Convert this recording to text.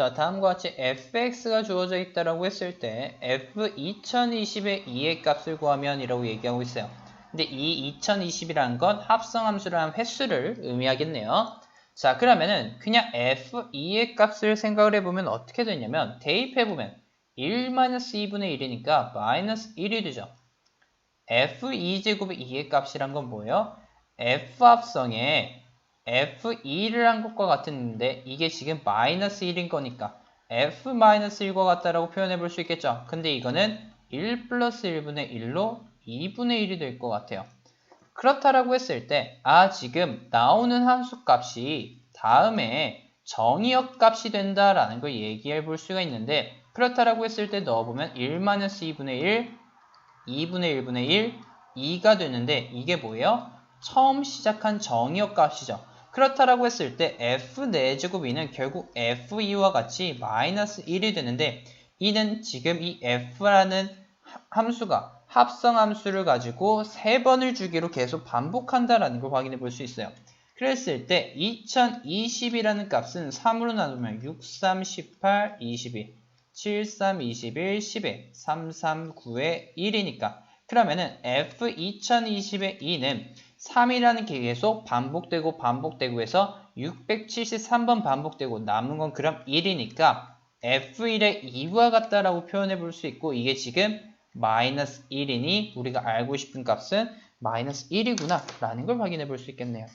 자, 다음과 같이 fx가 주어져 있다라고 했을 때 f 2020의 2의 값을 구하면 이라고 얘기하고 있어요. 근데 이 2020이라는 건 합성함수라는 횟수를 의미하겠네요. 자, 그러면은 그냥 f2의 값을 생각을 해보면 어떻게 되냐면 대입해보면 1-2분의 1이니까 마이너스 1이 되죠. f2제곱의 2의 값이란 건 뭐예요? f 합성에 f2를 한 것과 같은데 이게 지금 마이너스 1인 거니까 f-1과 같다라고 표현해 볼 수 있겠죠. 근데 이거는 1 플러스 1분의 1로 2분의 1이 될 것 같아요. 그렇다라고 했을 때, 아, 지금 나오는 함수 값이 다음에 정의역 값이 된다라는 걸 얘기해 볼 수가 있는데, 그렇다라고 했을 때 넣어보면 1-2분의 1, 2분의 1분의 1, 2가 되는데, 이게 뭐예요? 처음 시작한 정의역 값이죠. 그렇다라고 했을 때 f 4제곱 2는 결국 f2와 같이 마이너스 1이 되는데 이는 지금 이 f라는 함수가 합성 함수를 가지고 세 번을 주기로 계속 반복한다라는 걸 확인해 볼 수 있어요. 그랬을 때 2020이라는 값은 3으로 나누면 6, 3, 18, 22, 7, 3, 21, 11, 3, 3, 9의 1이니까 그러면은 f 2020의 2는 3이라는 게 계속 반복되고 반복되고 해서 673번 반복되고 남은 건 그럼 1이니까 f1의 2와 같다라고 표현해 볼 수 있고 이게 지금 마이너스 1이니 우리가 알고 싶은 값은 마이너스 1이구나 라는 걸 확인해 볼 수 있겠네요.